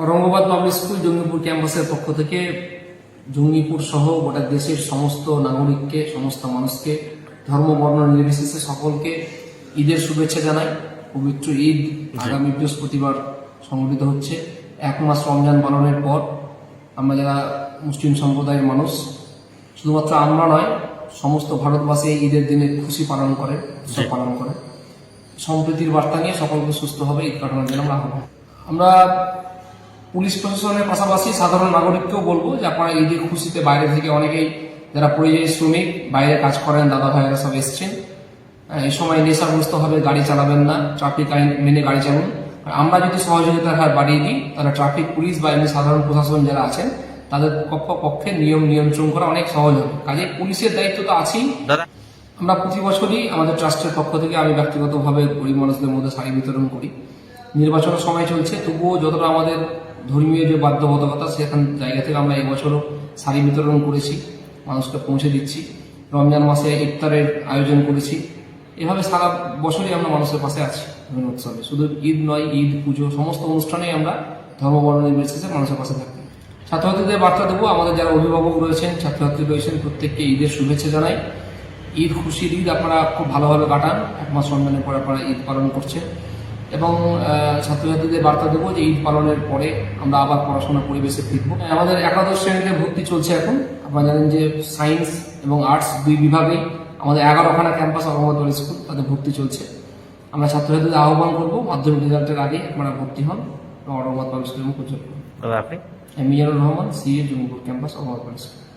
Aurangabad public school Jangipur ক্যাম্পাসের পক্ষ থেকে জঙ্গিপুর সহ গোটা দেশের সমস্ত নাগরিককে সমস্ত মানুষকে ধর্ম বর্ণ নির্বিশেষে সকলকে ঈদের শুভেচ্ছা জানাই। পবিত্র ঈদ আগামী বৃহস্পতিবার সংগঠিত হচ্ছে। এক মাস রমজান পালনের পর আমরা যারা মুসলিম সম্প্রদায়ের মানুষ শুধুমাত্র আমরা নয় সমস্ত ভারতবাসী এই ঈদের দিনে খুশি পালন করে উৎসব পালন করে। সম্প্রীতির বার্তা নিয়ে সকলকে সুস্থভাবে ঈদ কাটানোর জন্য আমরা আমরা পুলিশ প্রশাসনের পাশাপাশি সাধারণ নাগরিককেও বলব যে আপনারা ঈদের খুশিতে বাইরে থেকে অনেকেই যারা পরিযায়ী শ্রমিক বাইরে কাজ করেন দাদা ভাইয়েরা সব এসছেন। এই সময় নেশাগ্রস্তভাবে গাড়ি চালাবেন না ট্রাফিক আইন মেনে গাড়ি চালান। আর আমরা যদি সহযোগিতার হার বাড়িয়ে দিই তাহলে ট্রাফিক পুলিশ বা এমনি সাধারণ প্রশাসন যারা আছেন তাদের পক্ষ পক্ষে নিয়ম নিয়ন্ত্রণ করা অনেক সহজ হবে। কাজে পুলিশের দায়িত্ব তো আছেই। আমরা প্রতি বছরই আমাদের ট্রাস্টের পক্ষ থেকে আমি ব্যক্তিগতভাবে গরিব মানুষদের মধ্যে শাড়ি বিতরণ করি। নির্বাচনের সময় চলছে তবুও যতটা আমাদের ধর্মীয় যে বাধ্যবাধকতা, সেখান জায়গা থেকে আমরা এবছরও শাড়ি বিতরণ করেছি, মানুষকে পৌঁছে দিচ্ছি। রমজান মাসে ইফতারের আয়োজন করেছি। এভাবে সারা বছরই আমরা মানুষের পাশে আছি বিভিন্ন উৎসবে। শুধু ঈদ নয়, ঈদ, পুজো, সমস্ত অনুষ্ঠানেই আমরা ধর্মবর্ণ নির্বিশেষে মানুষের পাশে থাকি। ছাত্রছাত্রীদের বার্তা দেবো, আমাদের যারা অভিভাবক রয়েছেন, ছাত্রছাত্রী রয়েছেন, প্রত্যেককে ঈদের শুভেচ্ছা জানাই। ঈদ খুশির ঈদ আপনারা খুব ভালোভাবে কাটান। এক মাস রমজানের পরে আপনারা ঈদ পালন করছেন। এবং ছাত্রছাত্রীদের বার্তা দেবো যে ঈদ পালনের পরে আমরা আবার পড়াশোনার পরিবেশে ফিরব। আমাদের একাদশ শ্রেণীতে ভর্তি চলছে এখন। আপনারা জানেন যে সায়েন্স এবং আর্টস দুই বিভাগেই আমাদের এগারোখানা ক্যাম্পাস অরঙ্গতর স্কুল তাদের ভর্তি চলছে। আমরা ছাত্রছাত্রীদের আহ্বান করব মাধ্যমিক রেজাল্টের আগে আপনারা ভর্তি হন এবং পাবলিক স্কুলের মুখ উজ্জ্বল করুন আপনি Mizanur Rahman CA Jangipur campus public school.